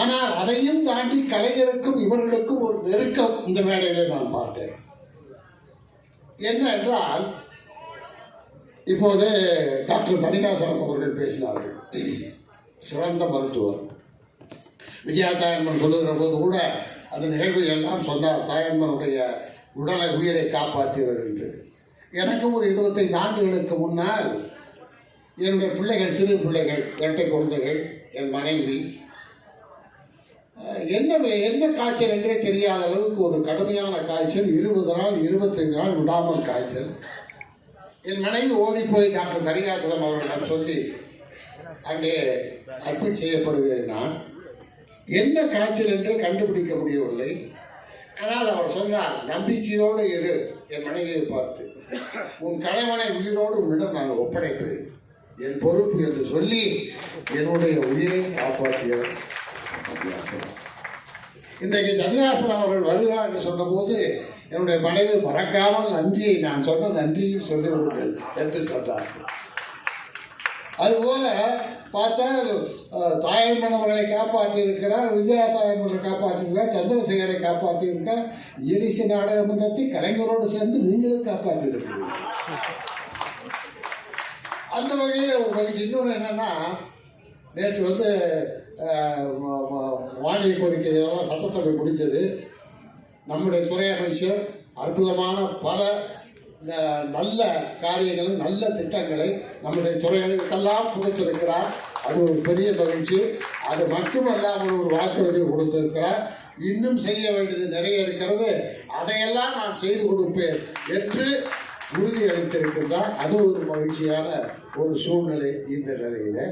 ஆனால் அதையும் தாண்டி கலைஞருக்கும் இவர்களுக்கும் ஒரு நெருக்கம் இந்த மேடையிலே நான் பார்த்தேன். என்ன என்றால் இப்போது டாக்டர் மணிகாசனம் அவர்கள் பேசினார்கள். சிறந்த மருத்துவர். விஜயா தாயன்மன் சொல்லுகிற போது கூட அந்த நிகழ்வு எல்லாம் சொன்னார் தாயன்மனுடைய உடலை உயிரை காப்பாற்றியவர் என்று. எனக்கு ஒரு இருபத்தைந்து ஆண்டுகளுக்கு முன்னால் என்னுடைய பிள்ளைகள் சிறு பிள்ளைகள் இரட்டை குழந்தைகள் என் மனைவி என்ன என்ன காய்ச்சல் என்றே தெரியாத அளவுக்கு ஒரு கடுமையான காய்ச்சல் இருபது நாள் இருபத்தைந்து நாள் விடாமல் காய்ச்சல். என் மனைவி ஓடி போய் டாக்டர் தரிகாசலம் அவர்களிடம் சொல்லி அங்கே அட்மிட் செய்யப்படுகிறேன் நான். என்ன காய்ச்சல் என்று கண்டுபிடிக்க முடியவில்லை ஆனால் அவர் சொன்னார் நம்பிக்கையோடு இரு என் மனைவியை பார்த்து. உன் கணவனை உயிரோடு உன்னிடம் நான் ஒப்படைப்பேன். என் பொறுப்பு என்று சொல்லி என்னுடைய உயிரை காப்பாற்றியவர் தனியாசனம் இன்றைக்கு தனியாசன் அவர்கள் வருகிறார் என்று சொன்னபோது என்னுடைய மனைவி மறக்காமல் நன்றியை நான் சொன்ன நன்றியும் சொல்லிவிடுங்கள் என்று சொன்னார். அதுபோல பார்த்தால் அஹ், தாயம்மன் அவர்களை காப்பாற்றி இருக்கிறார் விஜயா தாயம்மனை காப்பாற்றியிருக்கிறார் சந்திரசேகரை காப்பாற்றி இருக்கார் இயலிசை நாடக மன்றத்தை கலைஞரோடு சேர்ந்து நீங்களும் காப்பாற்றி இருக்கிறீர்கள் அந்த வகையில் ஒரு மகிழ்ச்சி. இன்னொன்று என்னன்னா நேற்று வந்து வானிலை கோரிக்கை இதெல்லாம் சட்டசபை முடிஞ்சது. நம்முடைய துறை அமைச்சர் அற்புதமான பல நல்ல காரியங்களை நல்ல திட்டங்களை நம்முடைய துறைகளுக்கெல்லாம் கொடுத்திருக்கிறார். அது ஒரு பெரிய மகிழ்ச்சி. அது மட்டுமல்லாமல் ஒரு வாக்குறுதி கொடுத்திருக்கிறார். இன்னும் செய்ய வேண்டியது நிறைய இருக்கிறது அதையெல்லாம் நான் செய்து கொடுப்பேன் என்று உறுதி அளித்திருக்கின்றார் அது ஒரு மகிழ்ச்சியான ஒரு சூழ்நிலை இந்த நிலையில்.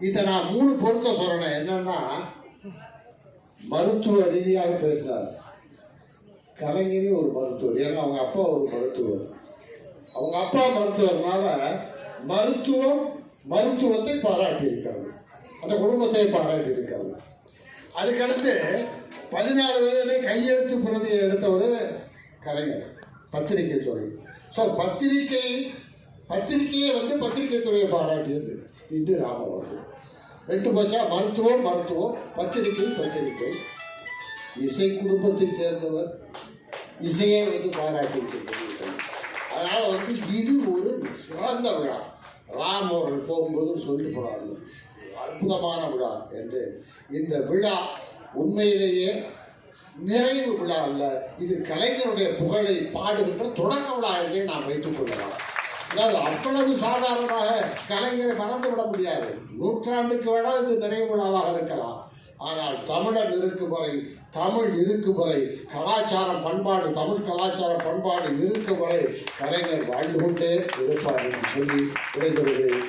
இதை நான் மூணு பொருத்த சொல்றேன் என்னன்னா மருத்துவ ரீதியாக பேசினார் கலைஞரி ஒரு மருத்துவர் ஏன்னா அவங்க அப்பா ஒரு மருத்துவர். அவங்க அப்பா மருத்துவர்னால மருத்துவம் மருத்துவத்தை பாராட்டி இருக்கிறது அந்த குடும்பத்தை பாராட்டி இருக்கிறது அதுக்கடுத்து பதினாலு வயதிலே கையெழுத்து பிரதியை எடுத்தவர் கலைஞர் பத்திரிகை துறை. ஸோ பத்திரிகை பத்திரிகையை வந்து பத்திரிகை துறையை பாராட்டியது. இந்து ராம ரெண்டு பச்சா மருத்துவம் மருத்துவம் பத்திரிகை பத்திரிகை. இசை குடும்பத்தை சேர்ந்தவர் இசையை வந்து பாராட்டி அதனால் வந்து இது ஒரு சிறந்த விழா. ராம் அவர்கள் போகும்போது சொல்லி போனார்கள் அற்புதமான விழா என்று. இந்த விழா உண்மையிலேயே நிறைவு விழா அல்ல. இது கலைஞருடைய புகழை பாடுகின்ற தொடக்க விழா என்றே நாம் வைத்துக் கொள்ளலாம். அதாவது அவ்வளவு சாதாரணமாக கலைஞரை மறந்து விட முடியாது. நூற்றாண்டுக்கு வேணால் இது நினைவு விழாவாக இருக்கலாம். ஆனால் தமிழர் இருக்கும் வரை தமிழ் இருக்கும் வரை கலாச்சாரம் பண்பாடு தமிழ் கலாச்சார பண்பாடு இருக்கும் வரை கலைஞர் வாழ்ந்து கொண்டே இருப்பார் என்று சொல்லி விடைபெறுகிறேன்.